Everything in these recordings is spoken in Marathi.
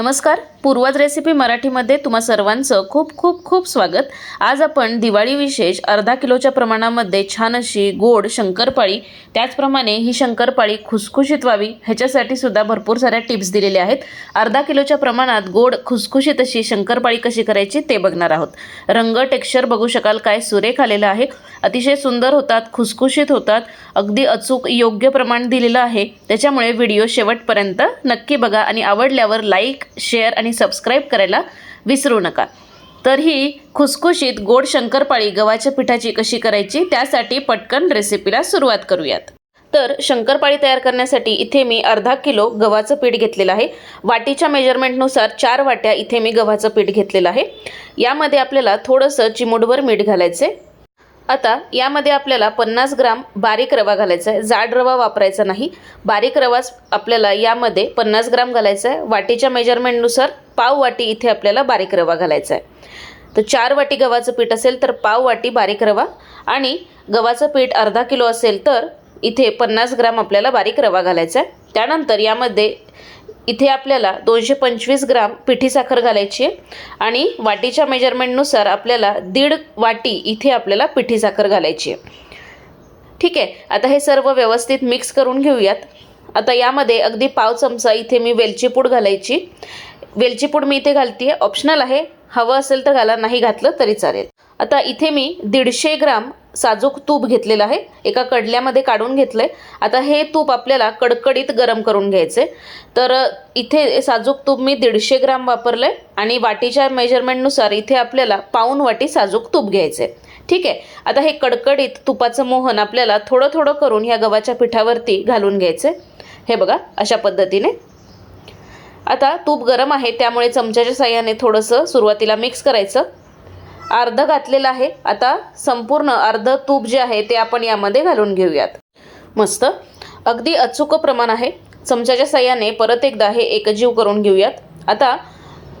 नमस्कार. पूर्वज रेसिपी मराठीमध्ये तुम्हा सर्वांचं खूप खूप खूप स्वागत. आज आपण दिवाळी विशेष अर्धा किलोच्या प्रमाणामध्ये छान अशी गोड शंकरपाळी त्याचप्रमाणे ही शंकरपाळी खुसखुशीत व्हावी ह्याच्यासाठी सुद्धा भरपूर साऱ्या टिप्स दिलेल्या आहेत. अर्धा किलोच्या प्रमाणात गोड खुसखुशीत अशी शंकरपाळी कशी करायची ते बघणार आहोत. रंग टेक्स्चर बघू शकाल काय सुरेख आलेला आहे. अतिशय सुंदर होतात खुसखुशीत होतात अगदी अचूक योग्य प्रमाण दिलेलं आहे. त्याच्यामुळे व्हिडिओ शेवटपर्यंत नक्की बघा आणि आवडल्यावर लाईक शेअर आणि सबस्क्राईब करायला विसरू नका. तर ही खुसखुशीत गोड शंकरपाळी गव्हाच्या पिठाची कशी करायची त्यासाठी पटकन रेसिपीला सुरुवात करूयात. तर शंकरपाळी तयार करण्यासाठी इथे मी अर्धा किलो गव्हाचं पीठ घेतलेलं आहे. वाटीच्या मेजरमेंटनुसार चार वाट्या इथे मी गव्हाचं पीठ घेतलेलं आहे. यामध्ये आपल्याला थोडंसं चिमूटभर मीठ घालायचं आहे आता यामध्ये आपल्याला पन्नास ग्राम बारीक रवा घालायचा आहे. जाड रवा वापरायचा नाही. बारीक रवाच आपल्याला यामध्ये पन्नास ग्राम घालायचा आहे. वाटीच्या मेजरमेंटनुसार पाव वाटी इथे आपल्याला बारीक रवा घालायचा आहे. तर चार वाटी गव्हाचं पीठ असेल तर पाव वाटी बारीक रवा आणि गव्हाचं पीठ अर्धा किलो असेल तर इथे पन्नास ग्राम आपल्याला बारीक रवा घालायचा आहे. त्यानंतर यामध्ये इथे आपल्याला दोनशे पंचवीस ग्राम पिठी साखर घालायची आहे. आणि वाटीच्या मेजरमेंटनुसार आपल्याला दीड वाटी इथे आपल्याला पिठी साखर घालायची आहे. ठीक आहे आता हे सर्व व्यवस्थित मिक्स करून घेऊयात. आता यामध्ये अगदी पाव चमचा इथे मी वेलची पूड घालायची. वेलची पूड मी इथे घालते ऑप्शनल आहे. हवं असेल तर घाला नाही घातलं तरी चालेल. आता इथे मी दीडशे ग्राम साजूक तूप घेतलेलं आहे. एका कडल्यामध्ये काढून घेतलं आहे आता हे तूप आपल्याला कडकडीत गरम करून घ्यायचे तर इथे साजूक तूप मी दीडशे ग्राम वापरलं आहे आणि वाटीच्या मेजरमेंटनुसार इथे आपल्याला पाऊन वाटी साजूक तूप घ्यायचं आहे ठीक आहे? आता हे कडकडीत तुपाचं मोहन आपल्याला थोडं थोडं करून ह्या गव्हाच्या पिठावरती घालून घ्यायचं हे बघा अशा पद्धतीने. आता तूप गरम आहे त्यामुळे चमच्याच्या साह्याने थोडंसं सुरुवातीला मिक्स करायचं. अर्ध घातलेलं आहे. आता संपूर्ण अर्ध तूप जे आहे ते आपण यामध्ये घालून घेऊयात. मस्त. अगदी अचूक प्रमाण आहे. चमच्याच्या सहाय्याने परत एकदा हे एकजीव करून घेऊयात. आता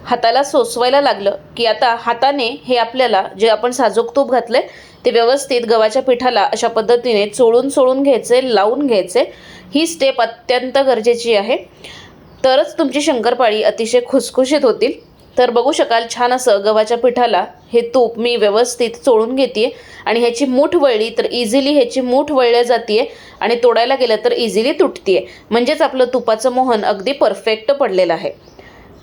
हाताला सोसवायला लागलं की आता हाताने हे आपल्याला जे आपण साजूक तूप घातले ते व्यवस्थित गव्हाच्या पिठाला अशा पद्धतीने चोळून चोळून घ्यायचे लावून घ्यायचे. ही स्टेप अत्यंत गरजेची आहे. तरच तुमची शंकरपाळी अतिशय खुसखुशीत होतील. तर बघू शकाल छान असं गव्हाच्या पिठाला हे तूप मी व्यवस्थित चोळून घेते आणि ह्याची मूठ वळली तर इझिली ह्याची मूठ वळल्या जाते आणि तोडायला गेलं तर इझिली तुटते म्हणजेच आपलं तुपाचं मोहन अगदी परफेक्ट पडलेलं आहे.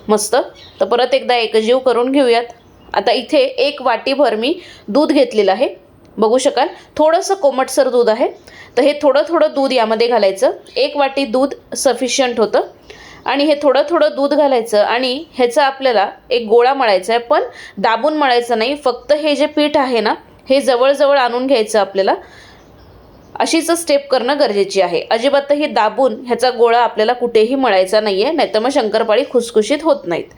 मस्त? तर परत एकदा एकजीव करून घेऊयात. आता इथे एक वाटीभर मी दूध घेतलेलं आहे. बघू शकाल थोडंसं कोमटसर दूध आहे. तर हे थोडं थोडं दूध यामध्ये घालायचं. एक वाटी दूध सफिशियंट होतं. आणि हे थोडं थोडं दूध घालायचं आणि ह्याचा आपल्याला एक गोळा मळायचा आहे पण दाबून मळायचं नाही. फक्त हे जे पीठ आहे ना हे जवळजवळ आणून घ्यायचं आपल्याला. अशीच स्टेप करणं गरजेची आहे. अजिबातही दाबून ह्याचा गोळा आपल्याला कुठेही मळायचा नाही आहे नाहीतर मग शंकरपाळी खुसखुशीत होत नाहीत.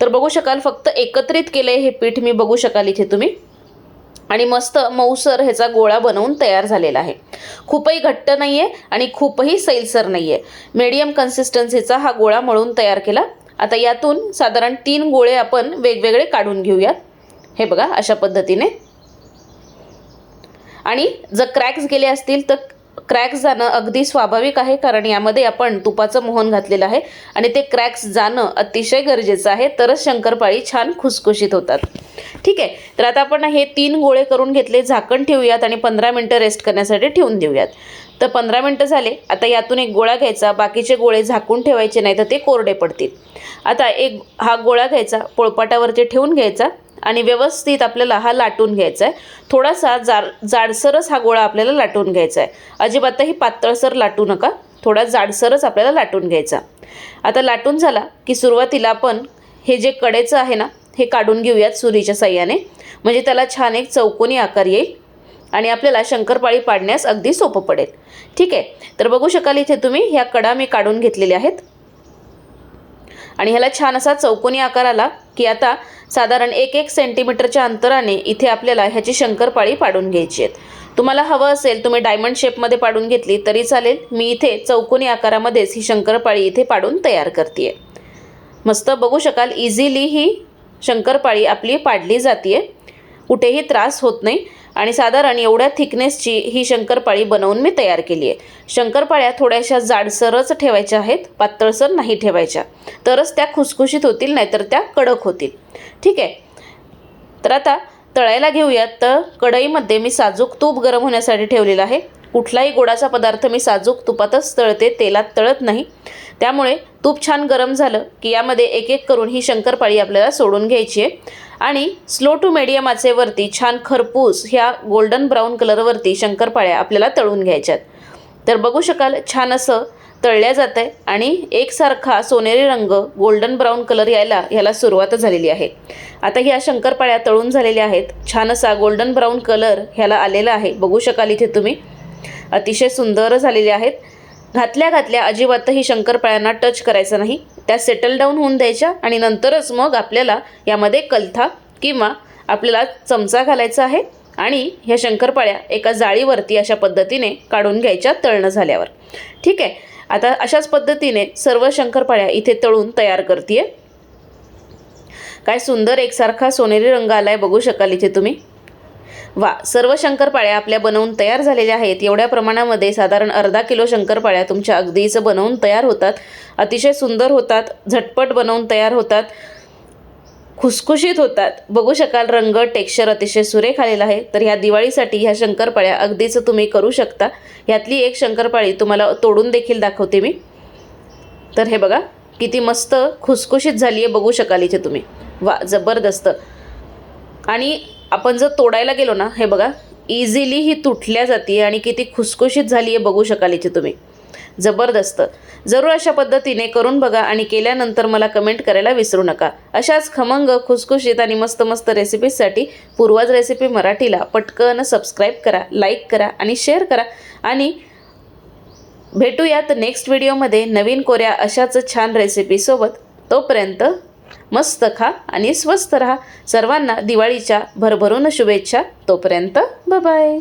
तर बघू शकाल फक्त एकत्रित केलं आहे हे पीठ मी बघू शकाल इथे तुम्ही. आणि मस्त मऊसर ह्याचा गोळा बनवून तयार झालेला आहे. खूपही घट्ट नाही आहे आणि खूपही सैलसर नाही आहे मीडियम कन्सिस्टन्सीचा हा गोळा मळून तयार केला. आता यातून साधारण तीन गोळे आपण वेगवेगळे काढून घेऊयात. हे बघा अशा पद्धतीने. आणि जर क्रॅक्स गेले असतील तर क्रॅक्स जाणं अगदी स्वाभाविक आहे कारण यामध्ये आपण तुपाचं मोहन घातलेलं आहे. आणि ते क्रॅक्स जाणं अतिशय गरजेचं आहे. तरच शंकरपाळी छान खुसखुशीत होतात. ठीक आहे. तर आता आपण हे तीन गोळे करून घेतले झाकण ठेवूयात आणि पंधरा मिनटं रेस्ट करण्यासाठी ठेवून देऊयात. तर पंधरा मिनटं झाले. आता यातून एक गोळा घ्यायचा. बाकीचे गोळे झाकून ठेवायचे नाही तर ते कोरडे पडतील. आता एक हा गोळा घ्यायचा. पोळपाटावरती ठेवून घ्यायचा आणि व्यवस्थित आपल्याला हा लाटून घ्यायचा आहे थोडासा जाड जाडसरच हा गोळा आपल्याला लाटून घ्यायचा आहे अजिबातही पातळसर लाटू नका. थोडा जाडसरच आपल्याला लाटून घ्यायचा. आता लाटून झाला की सुरुवातीला आपण हे जे कडेचं आहे ना हे काढून घेऊयात सुरीच्या साह्याने. म्हणजे त्याला छान एक चौकोनी आकार येईल आणि आपल्याला शंकरपाळी पाडण्यास अगदी सोपं पडेल. ठीक आहे? तर बघू शकाल इथे तुम्ही ह्या कडा मी काढून घेतलेल्या आहेत. आणि ह्याला छान असा चौकोनी आकार आला की आता साधारण एक एक सेंटीमीटरच्या अंतराने इथे आपल्याला ह्याची शंकरपाळी पाडून घ्यायची आहेत. तुम्हाला हवं असेल तुम्ही डायमंड शेपमध्ये पाडून घेतली तरी चालेल. मी इथे चौकोनी आकारामध्येच ही शंकरपाळी इथे पाडून तयार करते मस्त बघू शकाल इझिली ही शंकरपाळी आपली पाडली जाते कुठेही त्रास होत नाही आणि साधारण एवढ्या थिकनेसची ही शंकरपाळी बनवून मी तयार केली आहे शंकरपाळ्या थोड्याशा जाडसरच ठेवायच्या आहेत पातळसर नाही ठेवायच्या. तरच त्या खुसखुशीत होतील नाहीतर त्या कडक होतील. ठीक? आहे तर आता तळायला घेऊयात. तर कढईमध्ये मी साजूक तूप गरम होण्यासाठी ठेवलेलं आहे. कुठलाही गोडाचा पदार्थ मी साजूक तुपातच तळते तेलात तळत नाही. त्यामुळे तूप छान गरम झालं की यामध्ये एक एक करून ही शंकरपाळी आपल्याला सोडून घ्यायची आहे. आणि स्लो टू मीडियम आचेवरती छान खरपूस ह्या गोल्डन ब्राऊन कलरवरती शंकरपाळ्या आपल्याला तळून घ्यायच्यात. तर बघू शकाल छान असं तळल्या जात आहे आणि एकसारखा सोनेरी रंग गोल्डन ब्राऊन कलर यायला ह्याला सुरुवात झालेली आहे. आता ह्या शंकरपाळ्या तळून झालेल्या आहेत. छान असा गोल्डन ब्राऊन कलर ह्याला आलेला आहे. बघू शकाल इथे तुम्ही. अतिशय सुंदर झालेले आहेत. घातल्या घातल्या अजिबातही शंकरपाळ्यांना टच करायचं नाही. त्या सेटल डाऊन होऊन द्यायच्या आणि नंतरच मग आपल्याला यामध्ये कलथा किंवा आपल्याला चमचा घालायचा आहे आणि ह्या शंकरपाळ्या एका जाळीवरती अशा पद्धतीने काढून घ्यायच्या तळणं झाल्यावर. ठीक आहे? आता अशाच पद्धतीने सर्व शंकरपाळ्या इथे तळून तयार करते काय सुंदर एकसारखा सोनेरी रंग आलाय बघू शकाल इथे तुम्ही. वा सर्व शंकरपाळ्या आपल्या बनवून तयार झालेल्या आहेत. एवढ्या प्रमाणामध्ये साधारण अर्धा किलो शंकरपाळ्या तुमच्या अगदीच बनवून तयार होतात. अतिशय सुंदर होतात झटपट बनवून तयार होतात खुसखुशीत होतात. बघू शकाल रंग टेक्स्चर अतिशय सुरेख आलेला आहे. तर ह्या दिवाळीसाठी ह्या शंकरपाळ्या अगदीच तुम्ही करू शकता. ह्यातली एक शंकरपाळी तुम्हाला तोडून देखील दाखवते मी. तर हे बघा किती मस्त खुसखुशीत झाली आहे बघू शकाल इथे तुम्ही. वा जबरदस्त. आणि आपण जर तोडायला गेलो ना हे बघा इझिली ही तुटल्या जाते आणि किती खुसखुशीत झाली आहे बघू शकाल याची तुम्ही. जबरदस्त. जरूर अशा पद्धतीने करून बघा आणि केल्यानंतर मला कमेंट करायला विसरू नका. अशाच खमंग खुसखुशीत आणि मस्त मस्त रेसिपीजसाठी पूर्वाज रेसिपी मराठीला पटकन सबस्क्राईब करा लाईक करा आणि शेअर करा. आणि भेटूयात नेक्स्ट व्हिडिओमध्ये नवीन कोऱ्या अशाच छान रेसिपीसोबत तोपर्यंत मस्त खा आणि स्वस्त रहा. सर्वांना दिवाळीच्या भरभरून शुभेच्छा. तोपर्यंत बाय